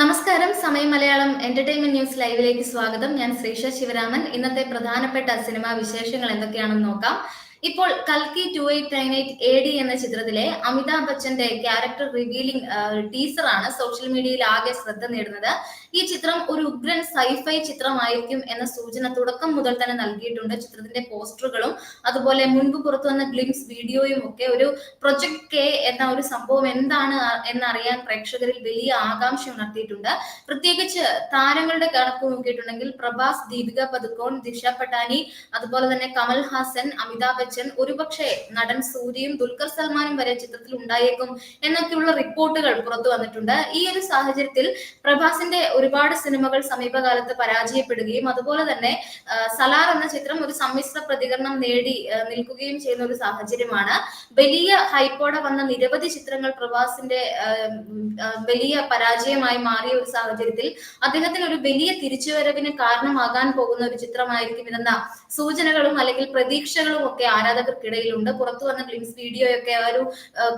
നമസ്കാരം സമയം Malayalam entertainment news ലൈവിലേക്ക് സ്വാഗതം. ഞാൻ ശ്രീഷ ശിവരാമൻ. ഇന്നത്തെ പ്രധാനപ്പെട്ട സിനിമാ വിശേഷങ്ങൾ എന്തൊക്കെയാണെന്ന് നോക്കാം. ഇപ്പോൾ കൽക്കി two eight nine eight A D എന്ന ചിത്രത്തിലെ അമിതാഭ് ബച്ചന്റെ ക്യാരക്ടർ റിവീലിംഗ് ടീസർ ആണ്. സോഷ്യൽ മീഡിയയിൽ ആകെ ശ്രദ്ധ നേടുന്നത് ഈ ചിത്രം ഒരു ഉഗ്രൻ സൈഫൈ ചിത്രമായിരിക്കും എന്ന സൂചന തുടക്കം മുതൽ തന്നെ നൽകിയിട്ടുണ്ട്. ചിത്രത്തിന്റെ പോസ്റ്ററുകളും അതുപോലെ മുൻപ് പുറത്തു വന്ന ഗ്ലിംസ് വീഡിയോയും ഒക്കെ ഒരു പ്രൊജക്ട് കെ എന്ന ഒരു സംഭവം എന്താണ് എന്നറിയാൻ പ്രേക്ഷകരിൽ വലിയ ആകാംക്ഷ ഉണർത്തിയിട്ടുണ്ട്. പ്രത്യേകിച്ച് താരങ്ങളുടെ കണക്ക് നോക്കിയിട്ടുണ്ടെങ്കിൽ പ്രഭാസ് ദീപിക പതുക്കോൺ ദിശ പട്ടാനി അതുപോലെ തന്നെ കമൽ ഹാസൻ അമിതാഭ് ബച്ചൻ ഒരുപക്ഷെ നടൻ സൂര്യയും ദുൽഖർ സൽമാനും വരെ ചിത്രത്തിൽ ഉണ്ടായേക്കും എന്നൊക്കെയുള്ള റിപ്പോർട്ടുകൾ പുറത്തു വന്നിട്ടുണ്ട്. ഈ ഒരു സാഹചര്യത്തിൽ പ്രഭാസിന്റെ ഒരുപാട് സിനിമകൾ സമീപകാലത്ത് പരാജയപ്പെടുകയും അതുപോലെ തന്നെ സലാർ എന്ന ചിത്രം ഒരു സമ്മിശ്ര പ്രതികരണം നേടി നിൽക്കുകയും ചെയ്യുന്ന ഒരു സാഹചര്യമാണ്. വലിയ ഹൈപ്പോടെ വന്ന നിരവധി ചിത്രങ്ങൾ പ്രവാസിന്റെ വലിയ പരാജയമായി മാറിയ ഒരു സാഹചര്യത്തിൽ അദ്ദേഹത്തിന് ഒരു വലിയ തിരിച്ചുവരവിന് കാരണമാകാൻ പോകുന്ന ഒരു ചിത്രമായിരിക്കും ഇതെന്ന സൂചനകളും അല്ലെങ്കിൽ പ്രതീക്ഷകളും ഒക്കെ ആരാധകർക്കിടയിലുണ്ട്. പുറത്തു വന്ന ഗ്ലിംസ് വീഡിയോയൊക്കെ ഒരു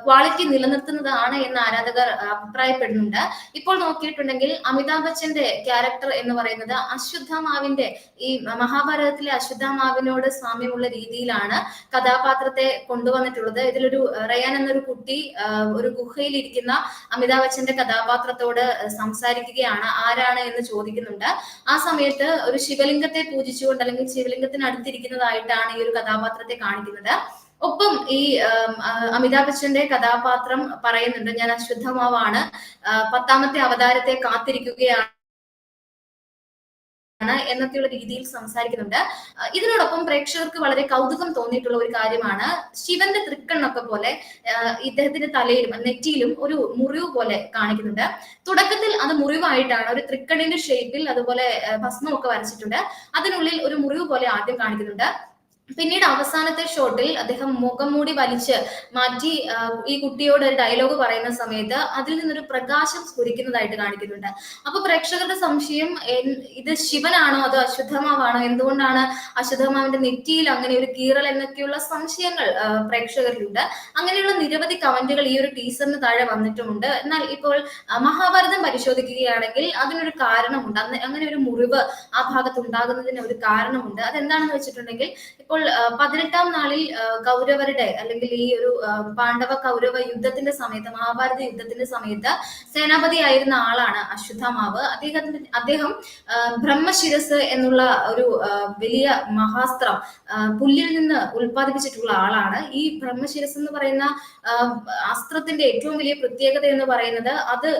ക്വാളിറ്റി നിലനിർത്തുന്നതാണ് എന്ന് ആരാധകർ അഭിപ്രായപ്പെടുന്നുണ്ട്. ഇപ്പോൾ നോക്കിയിട്ടുണ്ടെങ്കിൽ അമിതാഭ് ബച്ചന്റെ ക്യാരക്ടർ എന്ന് പറയുന്നത് അശ്വത്ഥമാവിന്റെ ഈ മഹാഭാരതത്തിലെ അശ്വത്ഥമാവിനോട് സാമ്യമുള്ള രീതിയിലാണ് കഥാപാത്രത്തെ കൊണ്ടുവന്നിട്ടുള്ളത്. ഇതിലൊരു റയാൻ എന്നൊരു കുട്ടി ഒരു ഗുഹയിൽ ഇരിക്കുന്ന അമിതാഭ് ബച്ചന്റെ കഥാപാത്രത്തോട് സംസാരിക്കുകയാണ്. ആരാണ് എന്ന് ചോദിക്കുന്നുണ്ട്. ആ സമയത്ത് ഒരു ശിവലിംഗത്തെ പൂജിച്ചുകൊണ്ട് അല്ലെങ്കിൽ ശിവലിംഗത്തിന് അടുത്തിരിക്കുന്നതായിട്ടാണ് ഈ ഒരു കഥാപാത്രത്തെ കാണിക്കുന്നത്. ഒപ്പം ഈ അമിതാഭ് ബച്ചന്റെ കഥാപാത്രം പറയുന്നുണ്ട്. ഞാൻ അശുദ്ധമാവാണ് പത്താമത്തെ അവതാരത്തെ കാത്തിരിക്കുകയാണ് എന്നൊക്കെയുള്ള രീതിയിൽ സംസാരിക്കുന്നുണ്ട്. ഇതിനോടൊപ്പം പ്രേക്ഷകർക്ക് വളരെ കൗതുകം തോന്നിയിട്ടുള്ള ഒരു കാര്യമാണ്. ശിവന്റെ തൃക്കണ്ണൊക്കെ പോലെ ഇദ്ദേഹത്തിന്റെ തലയിലും നെറ്റിയിലും ഒരു മുറിവ് പോലെ കാണിക്കുന്നുണ്ട്. തുടക്കത്തിൽ അത് മുറിവായിട്ടാണ് ഒരു തൃക്കണ്ണിന്റെ ഷേപ്പിൽ അതുപോലെ ഭസ്മമൊക്കെ വരച്ചിട്ടുണ്ട്. അതിനുള്ളിൽ ഒരു മുറിവ് പോലെ ആദ്യം കാണിക്കുന്നുണ്ട്. പിന്നീട് അവസാനത്തെ ഷോട്ടിൽ അദ്ദേഹം മുഖം മൂടി വലിച്ച് മാറ്റി ഈ കുട്ടിയോട് ഒരു ഡയലോഗ് പറയുന്ന സമയത്ത് അതിൽ നിന്നൊരു പ്രകാശം സ്ഫുരിക്കുന്നതായിട്ട് കാണിക്കുന്നുണ്ട്. അപ്പൊ പ്രേക്ഷകരുടെ സംശയം ഇത് ശിവനാണോ അതോ അശ്വത്ഥമാവാണോ? എന്തുകൊണ്ടാണ് അശ്വത്ഥമാവിന്റെ നെറ്റിയിൽ അങ്ങനെ ഒരു കീറൽ എന്നൊക്കെയുള്ള സംശയങ്ങൾ പ്രേക്ഷകരിലുണ്ട്. അങ്ങനെയുള്ള നിരവധി കമന്റുകൾ ഈ ഒരു ടീസറിന് താഴെ വന്നിട്ടുമുണ്ട്. എന്നാൽ ഇപ്പോൾ മഹാഭാരതം പരിശോധിക്കുകയാണെങ്കിൽ അതിനൊരു കാരണമുണ്ട്. അങ്ങനെ ഒരു മുറിവ് ആ ഭാഗത്ത് ഉണ്ടാകുന്നതിന് ഒരു കാരണമുണ്ട്. അതെന്താണെന്ന് വെച്ചിട്ടുണ്ടെങ്കിൽ ഇപ്പോൾ ആ, പതിനെട്ടാം നാളിൽ കൗരവരുടെ അല്ലെങ്കിൽ ഈ ഒരു പാണ്ഡവ കൗരവ യുദ്ധത്തിന്റെ സമയത്ത് മഹാഭാരത യുദ്ധത്തിന്റെ സമയത്ത് സേനാപതി ആയിരുന്ന ആളാണ് അശ്വത്ഥമാവ്. അദ്ദേഹത്തിന്റെ അദ്ദേഹം ബ്രഹ്മശിരസ് എന്നുള്ള ഒരു വലിയ മഹാസ്ത്രം പുല്ലിൽ നിന്ന് ഉൽപ്പാദിപ്പിച്ചിട്ടുള്ള ആളാണ്. ഈ ബ്രഹ്മശിരസ് എന്ന് പറയുന്ന അസ്ത്രത്തിന്റെ ഏറ്റവും വലിയ പ്രത്യേകത എന്ന് പറയുന്നത് അത്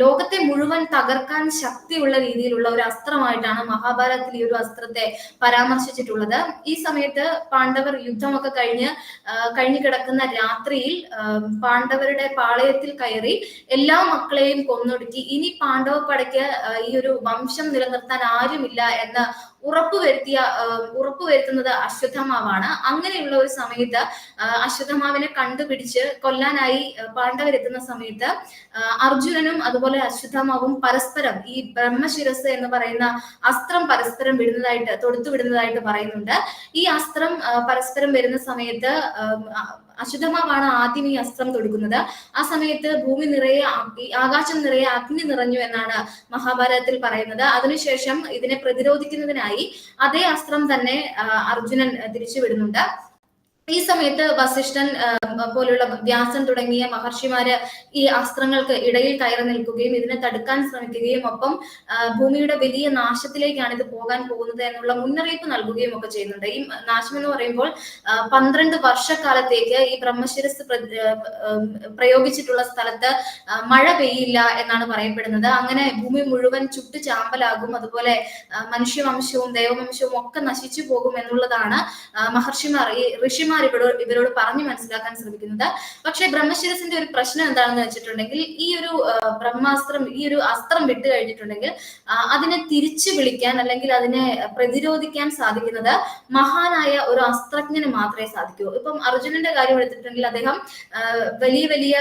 ലോകത്തെ മുഴുവൻ തകർക്കാൻ ശക്തിയുള്ള രീതിയിലുള്ള ഒരു അസ്ത്രമായിട്ടാണ് മഹാഭാരതത്തിൽ ഈ ഒരു അസ്ത്രത്തെ പരാമർശിച്ചിട്ടുള്ളത്. ഈ സമയത്ത് പാണ്ഡവർ യുദ്ധമൊക്കെ കഴിഞ്ഞ് കഴിഞ്ഞു കിടക്കുന്ന രാത്രിയിൽ പാണ്ഡവരുടെ പാളയത്തിൽ കയറി എല്ലാ മക്കളെയും കൊന്നൊടുക്കി. ഇനി പാണ്ഡവ പടയ്ക്ക് ഈ ഒരു വംശം നിലനിർത്താൻ ആരുമില്ല എന്ന് ഉറപ്പുവരുത്തിയ ഉറപ്പ് ഉറപ്പുവരുത്തുന്നത് അശ്വത്ഥമാവാണ്. അങ്ങനെയുള്ള ഒരു സമയത്ത് അശ്വത്ഥമാവിനെ കണ്ടുപിടിച്ച് കൊല്ലാനായി പാണ്ഡവരെത്തുന്ന സമയത്ത് അർജുനനും അതുപോലെ അശ്വത്ഥമാവും പരസ്പരം ഈ ബ്രഹ്മശിരസ് എന്ന് പറയുന്ന അസ്ത്രം പരസ്പരം വിടുന്നതായിട്ട് തൊടുത്തു വിടുന്നതായിട്ട് പറയുന്നുണ്ട്. ഈ അസ്ത്രം പരസ്പരം വരുന്ന സമയത്ത് ആ, ആദ്യം ഈ അസ്ത്രം തൊടുക്കുന്നത്. ആ സമയത്ത് ഭൂമി നിറയെ ആകാശം നിറയെ അഗ്നി നിറഞ്ഞു എന്നാണ് മഹാഭാരതത്തിൽ പറയുന്നത്. അതിനുശേഷം ഇതിനെ പ്രതിരോധിക്കുന്നതിനായി അതേ അസ്ത്രം തന്നെ അർജുനൻ തിരിച്ചു വിടുന്നുണ്ട് ഈ സമയത്ത് വസിഷ്ഠൻ പോലുള്ള വ്യാസൻ തുടങ്ങിയ മഹർഷിമാര് ഈ അസ്ത്രങ്ങൾക്ക് ഇടയിൽ കയറി നിൽക്കുകയും ഇതിനെ തടുക്കാൻ ശ്രമിക്കുകയും ഒപ്പം ഭൂമിയുടെ വലിയ നാശത്തിലേക്കാണ് ഇത് പോകാൻ പോകുന്നത് എന്നുള്ള മുന്നറിയിപ്പ് നൽകുകയും ഒക്കെ ചെയ്യുന്നുണ്ട്. ഈ നാശം എന്ന് പറയുമ്പോൾ പന്ത്രണ്ട് വർഷക്കാലത്തേക്ക് ഈ ബ്രഹ്മശിരസ് പ്രയോഗിച്ചിട്ടുള്ള സ്ഥലത്ത് മഴ പെയ്യില്ല എന്നാണ് പറയപ്പെടുന്നത്. അങ്ങനെ ഭൂമി മുഴുവൻ ചുട്ടു ചാമ്പലാകും. അതുപോലെ മനുഷ്യവംശവും ദേവവംശവും ഒക്കെ നശിച്ചു പോകും എന്നുള്ളതാണ് മഹർഷിമാർ ഈ ഋഷിമാർ ഇവരോട് ഇവരോട് പറഞ്ഞു മനസ്സിലാക്കാൻ ശ്രമിക്കുന്നത്. പക്ഷെ ബ്രഹ്മശിരസിന്റെ ഒരു പ്രശ്നം എന്താണെന്ന് വെച്ചിട്ടുണ്ടെങ്കിൽ ഈ ഒരു ബ്രഹ്മാസ്ത്രം ഈ ഒരു അസ്ത്രം വിട്ട് കഴിഞ്ഞിട്ടുണ്ടെങ്കിൽ അതിനെ തിരിച്ചു വിളിക്കാൻ അല്ലെങ്കിൽ അതിനെ പ്രതിരോധിക്കാൻ സാധിക്കുന്നത് മഹാനായ ഒരു അസ്ത്രജ്ഞന് മാത്രമേ സാധിക്കൂ. ഇപ്പം അർജുനന്റെ കാര്യം എടുത്തിട്ടുണ്ടെങ്കിൽ അദ്ദേഹം വലിയ വലിയ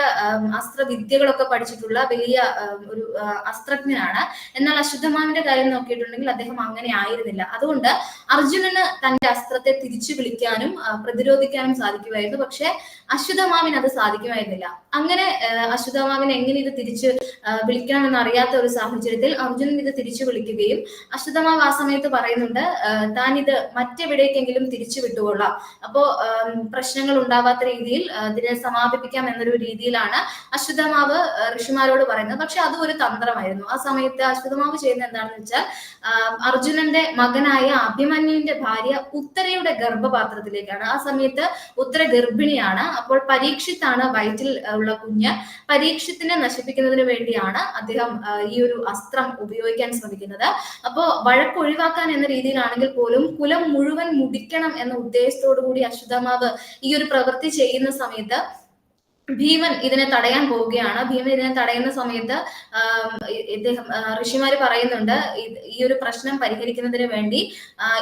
അസ്ത്രവിദ്യകളൊക്കെ പഠിച്ചിട്ടുള്ള വലിയ ഒരു അസ്ത്രജ്ഞനാണ്. എന്നാൽ അശുദ്ധമാവിന്റെ കാര്യം നോക്കിയിട്ടുണ്ടെങ്കിൽ അദ്ദേഹം അങ്ങനെ ആയിരുന്നില്ല. അതുകൊണ്ട് അർജുനന് തന്റെ അസ്ത്രത്തെ തിരിച്ചു വിളിക്കാനും പ്രതിരോധിക്കാനും ആസ്വദിക്കാനും സാധിക്കുമായിരുന്നു. പക്ഷെ അശ്വതമാവിന് അത് സാധിക്കുമായിരുന്നില്ല. അങ്ങനെ അശ്വതമാവിന് എങ്ങനെ ഇത് തിരിച്ച് വിളിക്കണമെന്ന് അറിയാത്ത ഒരു സാഹചര്യത്തിൽ അർജുനൻ ഇത് തിരിച്ചു വിളിക്കുകയും അശ്വതമാവ് ആ സമയത്ത് പറയുന്നുണ്ട് താൻ ഇത് മറ്റെവിടേക്കെങ്കിലും തിരിച്ചു വിട്ടുകൊള്ളാം. അപ്പോ പ്രശ്നങ്ങൾ ഉണ്ടാവാത്ത രീതിയിൽ ഇതിനെ സമാപിപ്പിക്കാം എന്നൊരു രീതിയിലാണ് അശ്വതമാവ് ഋഷിമാരോട് പറയുന്നത്. പക്ഷെ അതും ഒരു തന്ത്രമായിരുന്നു. ആ സമയത്ത് അശ്വതമാവ് ചെയ്യുന്ന എന്താണെന്ന് വെച്ചാൽ അർജുനന്റെ മകനായ അഭിമന്യുവിന്റെ ഭാര്യ ഉത്തരയുടെ ഗർഭപാത്രത്തിലേക്കാണ്. ആ സമയത്ത് ഉത്തര ഗർഭിണിയാണ്. അപ്പോൾ പരീക്ഷിത്താണ് വയറ്റിൽ ഉള്ള കുഞ്ഞ്. പരീക്ഷത്തിനെ നശിപ്പിക്കുന്നതിന് വേണ്ടിയാണ് അദ്ദേഹം ഈ ഒരു അസ്ത്രം ഉപയോഗിക്കാൻ ശ്രമിക്കുന്നത്. അപ്പോ വഴക്ക് ഒഴിവാക്കാൻ എന്ന രീതിയിലാണെങ്കിൽ പോലും കുലം മുഴുവൻ മുടിക്കണം എന്ന ഉദ്ദേശത്തോടു കൂടി അശ്വതമാവ് ഈ ഒരു പ്രവൃത്തി ചെയ്യുന്ന സമയത്ത് ഭീമൻ ഇതിനെ തടയാൻ പോവുകയാണ്. ഭീമൻ ഇതിനെ തടയുന്ന സമയത്ത് ഇദ്ദേഹം ഋഷിമാര് പറയുന്നുണ്ട് ഈ ഒരു പ്രശ്നം പരിഹരിക്കുന്നതിന് വേണ്ടി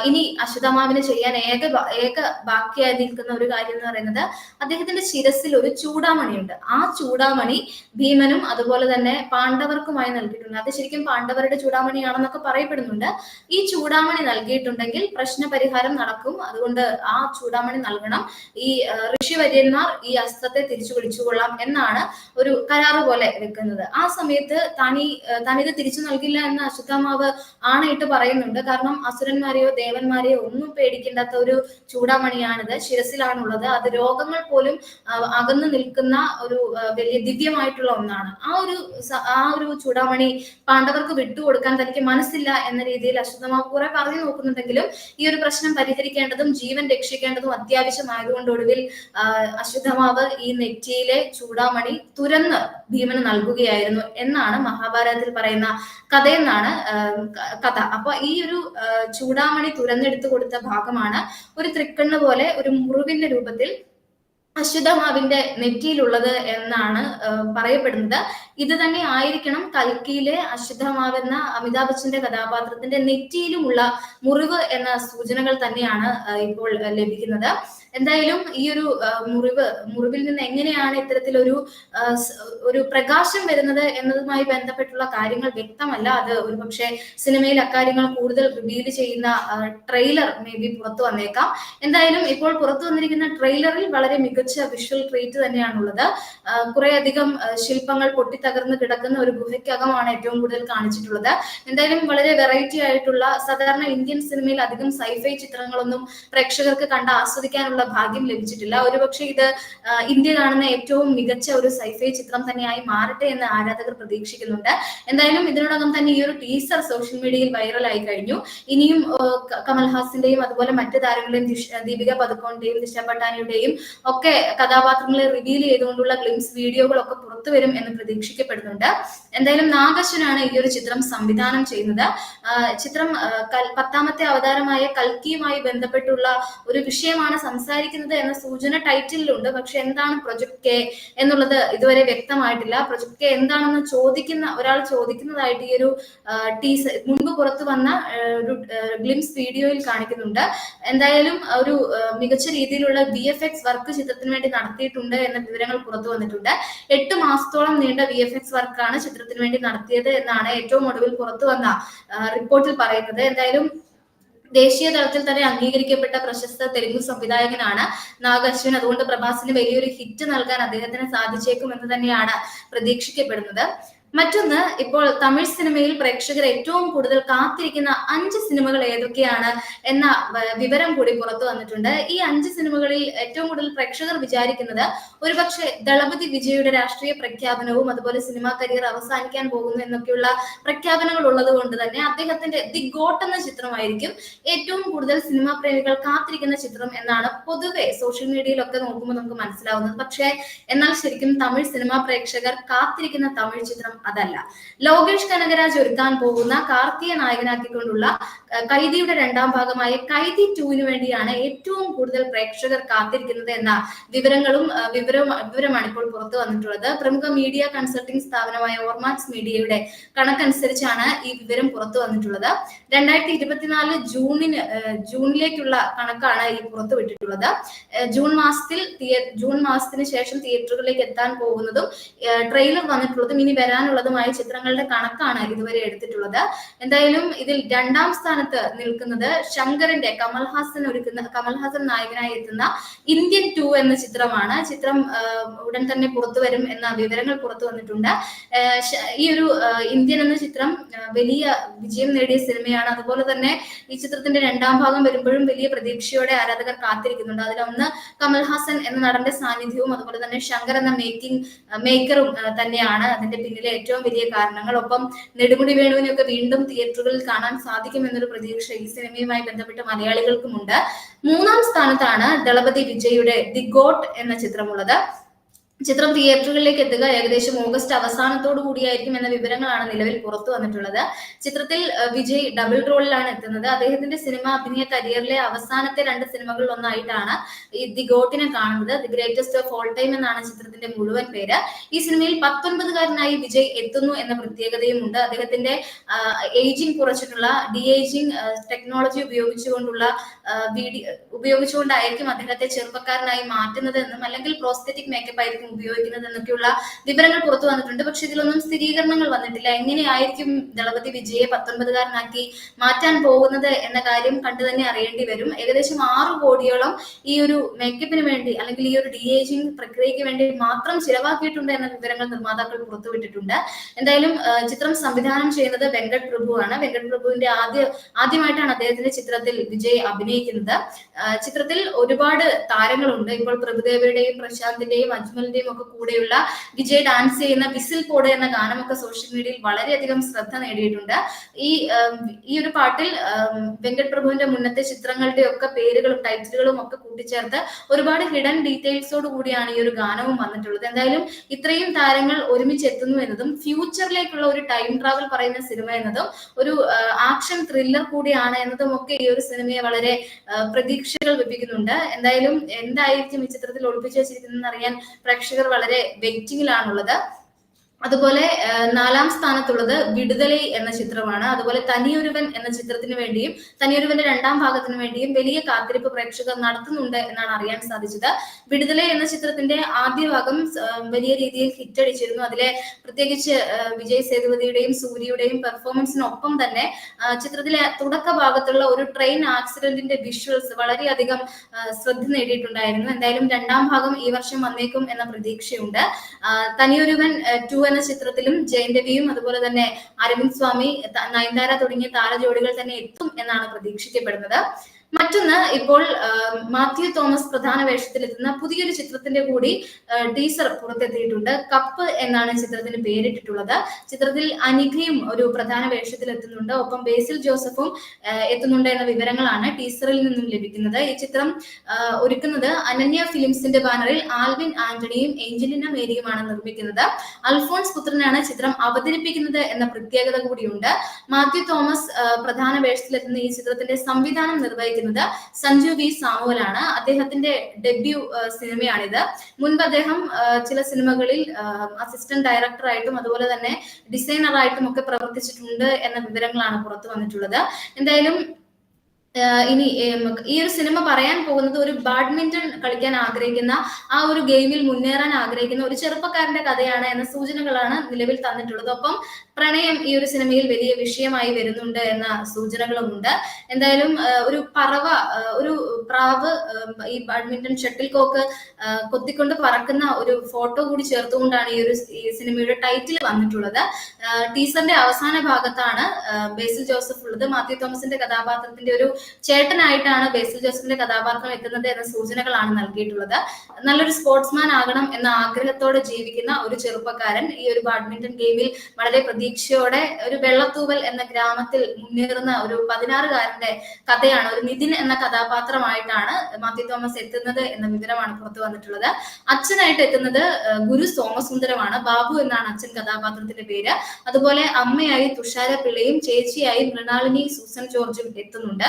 ഇനി അശ്വതമാവിന് ചെയ്യാൻ ഏക ഏക ബാക്കിയായി നിൽക്കുന്ന ഒരു കാര്യം എന്ന് പറയുന്നത് അദ്ദേഹത്തിന്റെ ശിരസിൽ ഒരു ചൂടാമണിയുണ്ട്. ആ ചൂടാമണി ഭീമനും അതുപോലെ തന്നെ പാണ്ഡവർക്കുമായി നൽകിയിട്ടുണ്ട്. അത് ശരിക്കും പാണ്ഡവരുടെ ചൂടാമണിയാണെന്നൊക്കെ പറയപ്പെടുന്നുണ്ട്. ഈ ചൂടാമണി നൽകിയിട്ടുണ്ടെങ്കിൽ പ്രശ്ന പരിഹാരം നടക്കും. അതുകൊണ്ട് ആ ചൂടാമണി നൽകണം. ഈ ഋഷിവര്യന്മാർ ഈ അസ്ത്രത്തെ തിരിച്ചു വിളിച്ചു കൊള്ളാം എന്നാണ് ഒരു കരാറ് പോലെ വെക്കുന്നത്. ആ സമയത്ത് തനി തനിത് തിരിച്ചു നൽകില്ല എന്ന് അശ്വത്ഥാമാവ് ആണയിട്ട് പറയുന്നുണ്ട്. കാരണം അസുരന്മാരെയോ ദേവന്മാരെയോ ഒന്നും പേടിക്കേണ്ടാത്ത ഒരു ചൂടാമണിയാണിത്. ശിരസിലാണുള്ളത്. അത് രോഗങ്ങൾ പോലും അകന്നു നിൽക്കുന്ന ഒരു വലിയ ദിവ്യമായിട്ടുള്ള ഒന്നാണ്. ആ ഒരു ആ ഒരു ചൂടാമണി പാണ്ഡവർക്ക് വിട്ടുകൊടുക്കാൻ തനിക്ക് മനസ്സില്ല എന്ന രീതിയിൽ അശ്വത്ഥമാവ് കുറെ പറഞ്ഞു നോക്കുന്നുണ്ടെങ്കിലും ഈ ഒരു പ്രശ്നം പരിഹരിക്കേണ്ടതും ജീവൻ രക്ഷിക്കേണ്ടതും അത്യാവശ്യമായതുകൊണ്ട് ഒടുവിൽ അശ്വത്ഥമാവ് ഈ നെറ്റിയിൽ നെറ്റിയിലെ ചൂടാമണി തുരന്ന് ഭീമന് നൽകുകയായിരുന്നു എന്നാണ് മഹാഭാരതത്തിൽ പറയുന്ന കഥയെന്നാണ് കഥ. അപ്പൊ ഈ ഒരു ചൂടാമണി തുരന്നെടുത്തു കൊടുത്ത ഭാഗമാണ് ഒരു തൃക്കണ്ണ് പോലെ ഒരു മുറിവിന്റെ രൂപത്തിൽ അശ്വതമാവിന്റെ നെറ്റിയിലുള്ളത് എന്നാണ് പറയപ്പെടുന്നത്. ഇത് തന്നെ ആയിരിക്കണം കൽക്കിയിലെ അശ്വതമാവ് എന്ന അമിതാഭ് ബച്ചന്റെ കഥാപാത്രത്തിന്റെ നെറ്റിയിലുമുള്ള മുറിവ് എന്ന സൂചനകൾ തന്നെയാണ് ഇപ്പോൾ ലഭിക്കുന്നത്. എന്തായാലും ഈ ഒരു മുറിവ് മുറിവിൽ നിന്ന് എങ്ങനെയാണ് ഇത്തരത്തിലൊരു ഒരു പ്രകാശം വരുന്നത് എന്നതുമായി ബന്ധപ്പെട്ടുള്ള കാര്യങ്ങൾ വ്യക്തമല്ല. അത് ഒരു പക്ഷെ സിനിമയിൽ അക്കാര്യങ്ങൾ കൂടുതൽ റിവീൽ ചെയ്യുന്ന ട്രെയിലർ മേ ബി പുറത്തു വന്നേക്കാം. എന്തായാലും ഇപ്പോൾ പുറത്തു വന്നിരിക്കുന്ന ട്രെയിലറിൽ വളരെ മികച്ച വിഷ്വൽ ട്രീറ്റ് തന്നെയാണുള്ളത്. കുറെ അധികം ശില്പങ്ങൾ പൊട്ടിത്തകർന്ന് കിടക്കുന്ന ഒരു ഗുഹയ്ക്കകമാണ് ഏറ്റവും കൂടുതൽ കാണിച്ചിട്ടുള്ളത്. എന്തായാലും വളരെ വെറൈറ്റി ആയിട്ടുള്ള സാധാരണ ഇന്ത്യൻ സിനിമയിൽ അധികം സൈഫൈ ചിത്രങ്ങളൊന്നും പ്രേക്ഷകർക്ക് കണ്ട് ആസ്വദിക്കാനുള്ള ഭാഗ്യം ലഭിച്ചിട്ടില്ല. ഒരുപക്ഷെ ഇത് ഇന്ത്യ കാണുന്ന ഏറ്റവും മികച്ച ഒരു സൈഫൈ ചിത്രം തന്നെയായി മാറട്ടെ എന്ന് ആരാധകർ പ്രതീക്ഷിക്കുന്നുണ്ട്. എന്തായാലും ഇതിനോടകം തന്നെ ഈ ഒരു ടീസർ സോഷ്യൽ മീഡിയയിൽ വൈറലായി കഴിഞ്ഞു. ഇനിയും കമൽഹാസിന്റെയും അതുപോലെ മറ്റു താരങ്ങളുടെയും ദീപിക പതുക്കോണിന്റെയും ദിശ പട്ടാനിയുടെയും ഒക്കെ കഥാപാത്രങ്ങളെ റിവീൽ ചെയ്തുകൊണ്ടുള്ള ഗ്ലിംസ് വീഡിയോകളൊക്കെ പുറത്തു വരും എന്ന് പ്രതീക്ഷിക്കപ്പെടുന്നുണ്ട്. എന്തായാലും നാഗശ്വനാണ് ഈ ഒരു ചിത്രം സംവിധാനം ചെയ്യുന്നത്. ചിത്രം പത്താമത്തെ അവതാരമായ കൽക്കിയുമായി ബന്ധപ്പെട്ടുള്ള ഒരു വിഷയമാണ് സംസാരിക്കുന്നത്. എന്ന സൂചന ടൈറ്റിലുണ്ട് പക്ഷെ എന്താണ് പ്രൊജക്ട് കെ എന്നുള്ളത് ഇതുവരെ വ്യക്തമായിട്ടില്ല. പ്രൊജക്ട് കെ എന്താണെന്ന് ചോദിക്കുന്ന ഒരാൾ ചോദിക്കുന്നതായിട്ട് ഈ ഒരു ടീസർ മുൻപ് പുറത്തു വന്ന ഒരു ഗ്ലിംസ് വീഡിയോയിൽ കാണിക്കുന്നുണ്ട്. എന്തായാലും ഒരു മികച്ച രീതിയിലുള്ള വി എഫ് എക്സ് വർക്ക് ചിത്രത്തിന് വേണ്ടി നടത്തിയിട്ടുണ്ട് എന്ന വിവരങ്ങൾ പുറത്തു വന്നിട്ടുണ്ട്. എട്ട് മാസത്തോളം നീണ്ട വി എഫ് എക്സ് വർക്കാണ് ചിത്രത്തിന് വേണ്ടി നടത്തിയത് എന്നാണ് ഏറ്റവും ഒടുവിൽ പുറത്തു വന്ന റിപ്പോർട്ടിൽ പറയുന്നത്. എന്തായാലും ദേശീയ തലത്തിൽ തന്നെ അംഗീകരിക്കപ്പെട്ട പ്രശസ്ത തെലുങ്ക് സംവിധായകനാണ് നാഗ് അശ്വിൻ അതുകൊണ്ട് പ്രഭാസിന് വലിയൊരു ഹിറ്റ് നൽകാൻ അദ്ദേഹത്തിന് സാധിച്ചേക്കും എന്ന് തന്നെയാണ് പ്രതീക്ഷിക്കപ്പെടുന്നത്. മറ്റൊന്ന് ഇപ്പോൾ തമിഴ് സിനിമയിൽ പ്രേക്ഷകർ ഏറ്റവും കൂടുതൽ കാത്തിരിക്കുന്ന അഞ്ച് സിനിമകൾ ഏതൊക്കെയാണ് എന്ന വിവരം കൂടി പുറത്തു വന്നിട്ടുണ്ട്. ഈ അഞ്ച് സിനിമകളിൽ ഏറ്റവും കൂടുതൽ പ്രേക്ഷകർ വിചാരിക്കുന്നത് ഒരുപക്ഷെ ദളപതി വിജയുടെ രാഷ്ട്രീയ പ്രഖ്യാപനവും അതുപോലെ സിനിമാ കരിയർ അവസാനിക്കാൻ പോകുന്നു എന്നൊക്കെയുള്ള പ്രഖ്യാപനങ്ങൾ ഉള്ളത് കൊണ്ട് തന്നെ അദ്ദേഹത്തിന്റെ ദി ഗോട്ട് എന്ന ചിത്രമായിരിക്കും ഏറ്റവും കൂടുതൽ സിനിമാ പ്രേമികൾ കാത്തിരിക്കുന്ന ചിത്രം എന്നാണ് പൊതുവെ സോഷ്യൽ മീഡിയയിലൊക്കെ നോക്കുമ്പോൾ നമുക്ക് മനസ്സിലാവുന്നത്. പക്ഷേ എന്നാൽ ശരിക്കും തമിഴ് സിനിമാ പ്രേക്ഷകർ കാത്തിരിക്കുന്ന തമിഴ് ചിത്രം അതല്ല. ലോകേഷ് കനകരാജ് ഒരുക്കാൻ പോകുന്ന കാർത്തിക നായകനാക്കിക്കൊണ്ടുള്ള കൈദിയുടെ രണ്ടാം ഭാഗമായ കൈതി ടൂവിന് വേണ്ടിയാണ് ഏറ്റവും കൂടുതൽ പ്രേക്ഷകർ കാത്തിരിക്കുന്നത് എന്ന വിവരങ്ങളും വിവരവും വിവരമാണ് ഇപ്പോൾ പുറത്തു വന്നിട്ടുള്ളത്. പ്രമുഖ മീഡിയ കൺസൾട്ടിംഗ് സ്ഥാപനമായ ഓർമാക്സ് മീഡിയയുടെ കണക്കനുസരിച്ചാണ് ഈ വിവരം പുറത്തു വന്നിട്ടുള്ളത്. രണ്ടായിരത്തി ഇരുപത്തിനാല് ജൂണിന് ജൂണിലേക്കുള്ള കണക്കാണ് ഈ പുറത്തു വിട്ടിട്ടുള്ളത്. ജൂൺ മാസത്തിൽ ജൂൺ മാസത്തിന് ശേഷം തിയേറ്ററുകളിലേക്ക് എത്താൻ പോകുന്നതും ട്രെയിലർ വന്നിട്ടുള്ളതും ഇനി വരാൻ വരാനുള്ളതുമായ ചിത്രങ്ങളുടെ കണക്കാണ് ഇതുവരെ എടുത്തിട്ടുള്ളത്. എന്തായാലും ഇതിൽ രണ്ടാം സ്ഥാനത്ത് നിൽക്കുന്നത് ശങ്കറിന്റെ കമൽഹാസൻ ഒരുക്കുന്ന കമൽഹാസൻ നായകനായി എത്തുന്ന ഇന്ത്യൻ ടു എന്ന ചിത്രമാണ്. ചിത്രം ഉടൻ തന്നെ പുറത്തു വരും എന്ന വിവരങ്ങൾ പുറത്തു വന്നിട്ടുണ്ട്. ഈ ഒരു ഇന്ത്യൻ എന്ന ചിത്രം വലിയ വിജയം നേടിയ സിനിമയാണ്. അതുപോലെ തന്നെ ഈ ചിത്രത്തിന്റെ രണ്ടാം ഭാഗം വരുമ്പോഴും വലിയ പ്രതീക്ഷയോടെ ആരാധകർ കാത്തിരിക്കുന്നുണ്ട്. അതിലൊന്ന് കമൽഹാസൻ എന്ന നടന്റെ സാന്നിധ്യവും അതുപോലെ തന്നെ ശങ്കർ എന്ന മേക്കിംഗ് മേക്കറും തന്നെയാണ്. അതിന്റെ പിന്നിലെ ഏറ്റവും വലിയ കാരണങ്ങൾ. ഒപ്പം നെടുമുടി വേണുവിനെയൊക്കെ വീണ്ടും തിയേറ്ററുകളിൽ കാണാൻ സാധിക്കും എന്നൊരു പ്രതീക്ഷ ഈ സിനിമയുമായി ബന്ധപ്പെട്ട് മലയാളികൾക്കുമുണ്ട്. മൂന്നാം സ്ഥാനത്താണ് ദളപതി വിജയുടെ ദി ഗോട്ട് എന്ന ചിത്രമുള്ളത്. ചിത്രം തിയേറ്ററുകളിലേക്ക് എത്തുക ഏകദേശം ഓഗസ്റ്റ് അവസാനത്തോടു കൂടിയായിരിക്കും എന്ന വിവരങ്ങളാണ് നിലവിൽ പുറത്തു വന്നിട്ടുള്ളത്. ചിത്രത്തിൽ വിജയ് ഡബിൾ റോളിലാണ് എത്തുന്നത്. അദ്ദേഹത്തിന്റെ സിനിമ അഭിനയ കരിയറിലെ അവസാനത്തെ രണ്ട് സിനിമകളിൽ ഒന്നായിട്ടാണ് ദി ഗോട്ടിനെ കാണുന്നത്. The greatest of all time എന്നാണ് ചിത്രത്തിന്റെ മുഴുവൻ പേര്. ഈ സിനിമയിൽ പത്തൊൻപതുകാരനായി വിജയ് എത്തുന്നു എന്ന പ്രത്യേകതയും ഉണ്ട് അദ്ദേഹത്തിന്റെ ഏജിംഗ് കുറച്ചിട്ടുള്ള ഡി ഏജിംഗ് ടെക്നോളജി ഉപയോഗിച്ചുകൊണ്ടുള്ള വീഡിയോ ഉപയോഗിച്ചുകൊണ്ടായിരിക്കും അദ്ദേഹത്തെ ചെറുപ്പക്കാരനായി മാറ്റുന്നത് എന്നും അല്ലെങ്കിൽ പ്രോസ്തറ്റിക് മേക്കപ്പ് ആയിരിക്കും ഉപയോഗിക്കുന്നത് എന്നൊക്കെയുള്ള വിവരങ്ങൾ പുറത്തു വന്നിട്ടുണ്ട്. പക്ഷെ ഇതിലൊന്നും സ്ഥിരീകരണങ്ങൾ വന്നിട്ടില്ല. എങ്ങനെയായിരിക്കും ദളപതി വിജയെ പത്തൊൻപതുകാരനാക്കി മാറ്റാൻ പോകുന്നത് എന്ന കാര്യം കണ്ടു തന്നെ അറിയേണ്ടി വരും. ഏകദേശം ആറ് കോടിയോളം ഈ ഒരു മേക്കപ്പിന് വേണ്ടി അല്ലെങ്കിൽ ഈ ഒരു ഡി ഏജിംഗ് പ്രക്രിയയ്ക്ക് വേണ്ടി മാത്രം ചിലവാക്കിയിട്ടുണ്ട് എന്ന വിവരങ്ങൾ നിർമ്മാതാക്കൾ പുറത്തുവിട്ടിട്ടുണ്ട്. എന്തായാലും ചിത്രം സംവിധാനം ചെയ്യുന്നത് വെങ്കട് ആണ് വെങ്കട് പ്രഭുവിന്റെ ആദ്യ ആദ്യമായിട്ടാണ് അദ്ദേഹത്തിന്റെ ചിത്രത്തിൽ വിജയ് അഭിനയിക്കുന്നത്. ചിത്രത്തിൽ ഒരുപാട് താരങ്ങളുണ്ട്. ഇപ്പോൾ പ്രഭുദേവയുടെയും പ്രശാന്തിന്റെയും അജ്മലിന്റെയും ഒക്കെ കൂടെയുള്ള വിജയ് ഡാൻസ് ചെയ്യുന്ന വിസിൽ കോഡ് എന്ന ഗാനമൊക്കെ സോഷ്യൽ മീഡിയയിൽ വളരെയധികം ശ്രദ്ധ നേടിയിട്ടുണ്ട്. ഈ ഈ ഒരു പാട്ടിൽ വെങ്കട് പ്രഭുവിന്റെ മുന്നത്തെ ചിത്രങ്ങളുടെ ഒക്കെ പേരുകളും ടൈറ്റിലുകളും ഒക്കെ കൂട്ടിച്ചേർത്ത് ഒരുപാട് ഹിഡൻ ഡീറ്റെയിൽസോട് കൂടിയാണ് ഈ ഒരു ഗാനവും വന്നിട്ടുള്ളത്. എന്തായാലും ഇത്രയും താരങ്ങൾ ഒരുമിച്ച് എത്തുന്നു എന്നതും ഫ്യൂച്ചറിലേക്കുള്ള ഒരു ടൈം ട്രാവൽ പറയുന്ന സിനിമ എന്നതും ഒരു ആക്ഷൻ ത്രില്ലർ കൂടിയാണ് എന്നതും ഒക്കെ ഈ ഒരു സിനിമയെ വളരെ പ്രതീക്ഷകൾ വെപ്പിക്കുന്നുണ്ട്. എന്തായാലും എന്തായിരിക്കും ഈ ചിത്രത്തിൽ ഒളിപ്പിച്ചു വെച്ചിരിക്കുന്നതെന്ന് അറിയാൻ പ്രേക്ഷകർ വളരെ വെയിറ്റിംഗിലാണുള്ളത് അതുപോലെ നാലാം സ്ഥാനത്തുള്ളത് വിടുതലൈ എന്ന ചിത്രമാണ്. അതുപോലെ തനിയൊരുവൻ എന്ന ചിത്രത്തിന് വേണ്ടിയും തനിയൊരുവന്റെ രണ്ടാം ഭാഗത്തിന് വേണ്ടിയും വലിയ കാത്തിരിപ്പ് പ്രേക്ഷകർ നടത്തുന്നുണ്ട് എന്നാണ് അറിയാൻ സാധിച്ചത്. വിടുതലൈ എന്ന ചിത്രത്തിന്റെ ആദ്യ ഭാഗം വലിയ രീതിയിൽ ഹിറ്റടിച്ചിരുന്നു. അതിലെ പ്രത്യേകിച്ച് വിജയ് സേതുപതിയുടെയും സൂര്യയുടെയും പെർഫോമൻസിനൊപ്പം തന്നെ ചിത്രത്തിലെ തുടക്ക ഭാഗത്തുള്ള ഒരു ട്രെയിൻ ആക്സിഡന്റിന്റെ വിഷ്വൽസ് വളരെയധികം ശ്രദ്ധ നേടിയിട്ടുണ്ടായിരുന്നു. എന്തായാലും രണ്ടാം ഭാഗം ഈ വർഷം വന്നേക്കും എന്ന പ്രതീക്ഷയുണ്ട്. തനിയൊരുവൻ ടു എന്ന ചിത്രത്തിലും ജയന്തവിയും അതുപോലെ തന്നെ അരവിന്ദ് സ്വാമി നയൻതാര തുടങ്ങിയ താരജോഡികൾ തന്നെ എത്തും എന്നാണ് പ്രതീക്ഷിക്കപ്പെടുന്നത്. മറ്റൊന്ന് ഇപ്പോൾ മാത്യു തോമസ് പ്രധാന വേഷത്തിലെത്തുന്ന പുതിയൊരു ചിത്രത്തിന്റെ കൂടി ടീസർ പുറത്തെത്തിയിട്ടുണ്ട്. കപ്പ് എന്നാണ് ചിത്രത്തിന് പേരിട്ടിട്ടുള്ളത്. ചിത്രത്തിൽ അനിഖയും ഒരു പ്രധാന വേഷത്തിൽ എത്തുന്നുണ്ട് ഒപ്പം ബേസിൽ ജോസഫും എത്തുന്നുണ്ട് എന്ന വിവരങ്ങളാണ് ടീസറിൽ നിന്നും ലഭിക്കുന്നത്. ഈ ചിത്രം ഒരുക്കുന്നത് അനന്യ ഫിലിംസിന്റെ ബാനറിൽ ആൽവിൻ ആന്റണിയും ഏഞ്ചലിന മേരിയുമാണ് നിർമ്മിക്കുന്നത്. അൽഫോൺസ് പുത്രനാണ് ചിത്രം അവതരിപ്പിക്കുന്നത് എന്ന പ്രത്യേകത കൂടിയുണ്ട്. മാത്യു തോമസ് പ്രധാന വേഷത്തിലെത്തുന്ന ഈ ചിത്രത്തിന്റെ സംവിധാനം നിർവഹിക്കുന്നത് സഞ്ജു വി സാമുവലാണ്. അദ്ദേഹത്തിന്റെ ഡെബ്യൂ സിനിമയാണിത്. മുൻപ് അദ്ദേഹം ചില സിനിമകളിൽ അസിസ്റ്റന്റ് ഡയറക്ടറായിട്ടും അതുപോലെ തന്നെ ഡിസൈനറായിട്ടും ഒക്കെ പ്രവർത്തിച്ചിട്ടുണ്ട് എന്ന വിവരങ്ങളാണ് പുറത്തു വന്നിട്ടുള്ളത്. എന്തായാലും ഇനി ഈ ഒരു സിനിമ പറയാൻ പോകുന്നത് ഒരു ബാഡ്മിന്റൺ കളിക്കാൻ ആഗ്രഹിക്കുന്ന ആ ഒരു ഗെയിമിൽ മുന്നേറാൻ ആഗ്രഹിക്കുന്ന ഒരു ചെറുപ്പക്കാരന്റെ കഥയാണ് എന്ന സൂചനകളാണ് നിലവിൽ തന്നിട്ടുള്ളത്. ഒപ്പം പ്രണയം ഈ ഒരു സിനിമയിൽ വലിയ വിഷയമായി വരുന്നുണ്ട് എന്ന സൂചനകളും ഉണ്ട് എന്തായാലും ഒരു പറവ ഒരു പ്രാവ് ഈ ബാഡ്മിന്റൺ ഷട്ടിൽ കോക്ക് കൊത്തിക്കൊണ്ട് പറക്കുന്ന ഒരു ഫോട്ടോ കൂടി ചേർത്തുകൊണ്ടാണ് ഈ ഒരു സിനിമയുടെ ടൈറ്റിൽ വന്നിട്ടുള്ളത്. ടീസറിന്റെ അവസാന ഭാഗത്താണ് ബേസിൽ ജോസഫ് ഉള്ളത്. മാത്യു തോമസിന്റെ കഥാപാത്രത്തിന്റെ ഒരു ചേട്ടനായിട്ടാണ് ബേസിൽ ജോസഫിന്റെ കഥാപാത്രം എത്തുന്നത് എന്ന സൂചനകളാണ് നൽകിയിട്ടുള്ളത്. നല്ലൊരു സ്പോർട്സ്മാൻ ആകണം എന്ന ആഗ്രഹത്തോടെ ജീവിക്കുന്ന ഒരു ചെറുപ്പക്കാരൻ ഈ ഒരു ബാഡ്മിന്റൺ ഗെയിമിൽ വളരെ പ്രതീക്ഷയോടെ ഒരു വെള്ളത്തൂവൽ എന്ന ഗ്രാമത്തിൽ മുന്നേറുന്ന ഒരു പതിനാറുകാരന്റെ കഥയാണ് ഒരു നിതിൻ എന്ന കഥാപാത്രമായിട്ടാണ് മാത്യു തോമസ് എത്തുന്നത് എന്ന വിവരമാണ് പുറത്തു വന്നിട്ടുള്ളത്. അച്ഛനായിട്ട് എത്തുന്നത് ഗുരു സോമസുന്ദരമാണ്. ബാബു എന്നാണ് അച്ഛൻ കഥാപാത്രത്തിന്റെ പേര്. അതുപോലെ അമ്മയായി തുഷാര പിള്ളയും ചേച്ചിയായി മൃണാളിനി സൂസൻ ജോർജും എത്തുന്നുണ്ട്.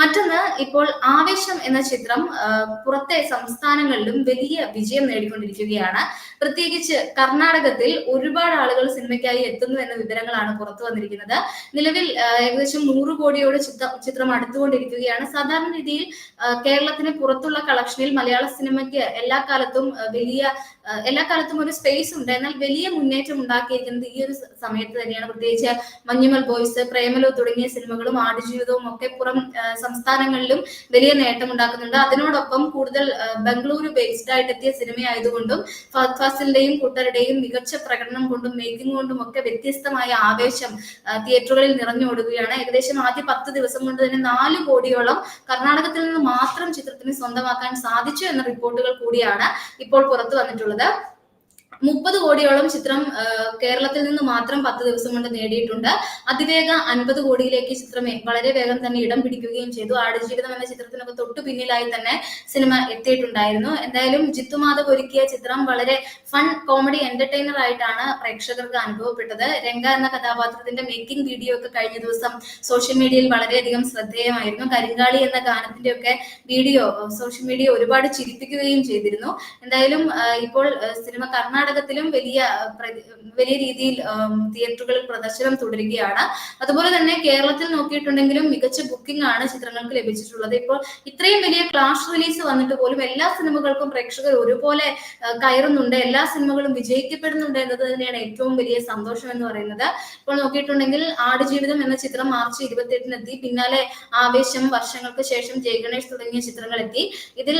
മറ്റൊന്ന് ഇപ്പോൾ ആവേശം എന്ന ചിത്രം പുറത്തെ സംസ്ഥാനങ്ങളിലും വലിയ വിജയം നേടിക്കൊണ്ടിരിക്കുകയാണ്. പ്രത്യേകിച്ച് കർണാടകത്തിൽ ഒരുപാട് ആളുകൾ സിനിമയ്ക്കായി എത്തുന്നു എന്ന വിവരങ്ങളാണ് പുറത്തു വന്നിരിക്കുന്നത്. നിലവിൽ ഏകദേശം നൂറ് കോടിയോട് ചിത്രം അടുത്തുകൊണ്ടിരിക്കുകയാണ്. സാധാരണ രീതിയിൽ കേരളത്തിന് പുറത്തുള്ള കളക്ഷനിൽ മലയാള സിനിമയ്ക്ക് എല്ലാ കാലത്തും വലിയ എല്ലാ കാലത്തും ഒരു സ്പേസ് ഉണ്ട്. എന്നാൽ വലിയ മുന്നേറ്റം ഉണ്ടാക്കിയിരിക്കുന്നത് ഈ ഒരു സമയത്ത് തന്നെയാണ്. പ്രത്യേകിച്ച് മഞ്ഞുമൽ ബോയ്സ് പ്രേമലോ തുടങ്ങിയ സിനിമകളും ആടുജീവിതവും ഒക്കെ പുറം സംസ്ഥാനങ്ങളിലും വലിയ നേട്ടം ഉണ്ടാക്കുന്നുണ്ട്. അതിനോടൊപ്പം കൂടുതൽ ബംഗളൂരു ബേസ്ഡ് ആയിട്ട് എത്തിയ സിനിമയായതുകൊണ്ടും ഫഹദ് ഫാസിലിന്റെയും കൂട്ടരുടെയും മികച്ച പ്രകടനം കൊണ്ടും മേക്കിംഗ് കൊണ്ടും ഒക്കെ വ്യത്യസ്തമായ ആവേശം തിയേറ്ററുകളിൽ നിറഞ്ഞോടുകയാണ്. ഏകദേശം ആദ്യ പത്ത് ദിവസം കൊണ്ട് തന്നെ നാല് കോടിയോളം കർണാടകത്തിൽ നിന്ന് മാത്രം ചിത്രത്തിന് സ്വന്തമാക്കാൻ സാധിച്ചു എന്ന റിപ്പോർട്ടുകൾ കൂടിയാണ് ഇപ്പോൾ പുറത്തു വന്നിട്ടുള്ളത്. മുപ്പത് കോടിയോളം ചിത്രം കേരളത്തിൽ നിന്ന് മാത്രം പത്ത് ദിവസം കൊണ്ട് നേടിയിട്ടുണ്ട്. അതിവേഗ അൻപത് കോടിയിലേക്ക് ചിത്രം വളരെ വേഗം തന്നെ ഇടം പിടിക്കുകയും ചെയ്തു. ആടുജീവിതം എന്ന ചിത്രത്തിനൊക്കെ തൊട്ടു പിന്നിലായി തന്നെ സിനിമ എത്തിയിട്ടുണ്ടായിരുന്നു. എന്തായാലും ജിത്തു മാധവ് ഒരുക്കിയ ചിത്രം വളരെ ഫൺ കോമഡി എന്റർടൈനർ ആയിട്ടാണ് പ്രേക്ഷകർക്ക് അനുഭവപ്പെട്ടത്. രംഗ എന്ന കഥാപാത്രത്തിന്റെ മേക്കിംഗ് വീഡിയോ ഒക്കെ കഴിഞ്ഞ ദിവസം സോഷ്യൽ മീഡിയയിൽ വളരെയധികം ശ്രദ്ധേയമായിരുന്നു. കരിങ്കാളി എന്ന ഗാനത്തിന്റെ ഒക്കെ വീഡിയോ സോഷ്യൽ മീഡിയ ഒരുപാട് ചിരിപ്പിക്കുകയും ചെയ്തിരുന്നു. എന്തായാലും ഇപ്പോൾ സിനിമ സിനിമ കർണാടകത്തിലും വലിയ വലിയ രീതിയിൽ തിയേറ്ററുകളിൽ പ്രദർശനം തുടരുകയാണ്. അതുപോലെ തന്നെ കേരളത്തിൽ നോക്കിയിട്ടുണ്ടെങ്കിലും മികച്ച ബുക്കിംഗ് ആണ് ചിത്രങ്ങൾക്ക് ലഭിച്ചിട്ടുള്ളത്. ഇപ്പോൾ ഇത്രയും വലിയ ക്ലാഷ് റിലീസ് വന്നിട്ട് പോലും എല്ലാ സിനിമകൾക്കും പ്രേക്ഷകർ ഒരുപോലെ കയറുന്നുണ്ട്. എല്ലാ സിനിമകളും വിജയിക്കപ്പെടുന്നുണ്ട് എന്നത് തന്നെയാണ് ഏറ്റവും വലിയ സന്തോഷം എന്ന് പറയുന്നത്. ഇപ്പോൾ നോക്കിയിട്ടുണ്ടെങ്കിൽ ആടുജീവിതം എന്ന ചിത്രം മാർച്ച് ഇരുപത്തിയെട്ടിന് എത്തി പിന്നാലെ ആവേശം വർഷങ്ങൾക്ക് ശേഷം ജയഗണേഷ് തുടങ്ങിയ ചിത്രങ്ങൾ എത്തി ഇതിൽ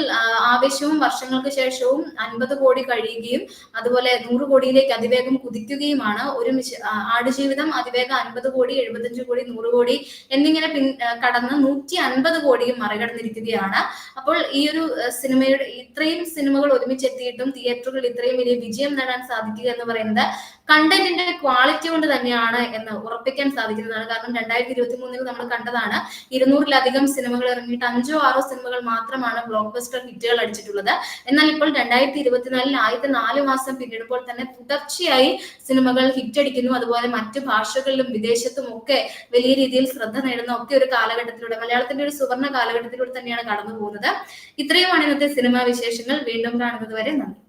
ആവേശവും വർഷങ്ങൾക്ക് ശേഷവും അൻപത് കോടി കഴിയുകയും അതുപോലെ നൂറ് കോടിയിലേക്ക് അതിവേഗം കുതിക്കുകയുമാണ്. ഒരു ആടുജീവിതം അതിവേഗം അൻപത് കോടി എഴുപത്തഞ്ച് കോടി നൂറ് കോടി എന്നിങ്ങനെ പിൻ കടന്ന് നൂറ്റി അൻപത് കോടിയും മറികടന്നിരിക്കുകയാണ്. അപ്പോൾ ഈ ഒരു സിനിമയുടെ ഇത്രയും സിനിമകൾ ഒരുമിച്ച് ഒരുമിച്ചെത്തിയിട്ടും തിയേറ്ററുകൾ ഇത്രയും വലിയ വിജയം നേടാൻ സാധിക്കുക എന്ന് പറയുന്നത് കണ്ടന്റിന്റെ ക്വാളിറ്റി കൊണ്ട് തന്നെയാണ് എന്ന് ഉറപ്പിക്കാൻ സാധിക്കുന്നതാണ്. കാരണം രണ്ടായിരത്തി ഇരുപത്തി മൂന്നിൽ നമ്മൾ കണ്ടതാണ് ഇരുന്നൂറിലധികം സിനിമകൾ ഇറങ്ങിയിട്ട് അഞ്ചോ ആറോ സിനിമകൾ മാത്രമാണ് ബ്ലോക്ക് ബസ്റ്റർ ഹിറ്റുകൾ അടിച്ചിട്ടുള്ളത്. എന്നാൽ ഇപ്പോൾ രണ്ടായിരത്തി ഇരുപത്തിനാലിൽ ആദ്യത്തെ നാല് മാസം പിന്നിടുമ്പോൾ തന്നെ തുടർച്ചയായി സിനിമകൾ ഹിറ്റ് അടിക്കുന്നു. അതുപോലെ മറ്റു ഭാഷകളിലും വിദേശത്തും ഒക്കെ വലിയ രീതിയിൽ ശ്രദ്ധ നേടുന്ന ഒക്കെ ഒരു കാലഘട്ടത്തിലൂടെ മലയാളത്തിന്റെ ഒരു സുവർണ കാലഘട്ടത്തിലൂടെ തന്നെയാണ് കടന്നു പോകുന്നത് ഇത്രയുമാണ് ഇന്നത്തെ സിനിമാ വിശേഷങ്ങൾ. വീണ്ടും കാണുന്നത് വരെ നന്ദി.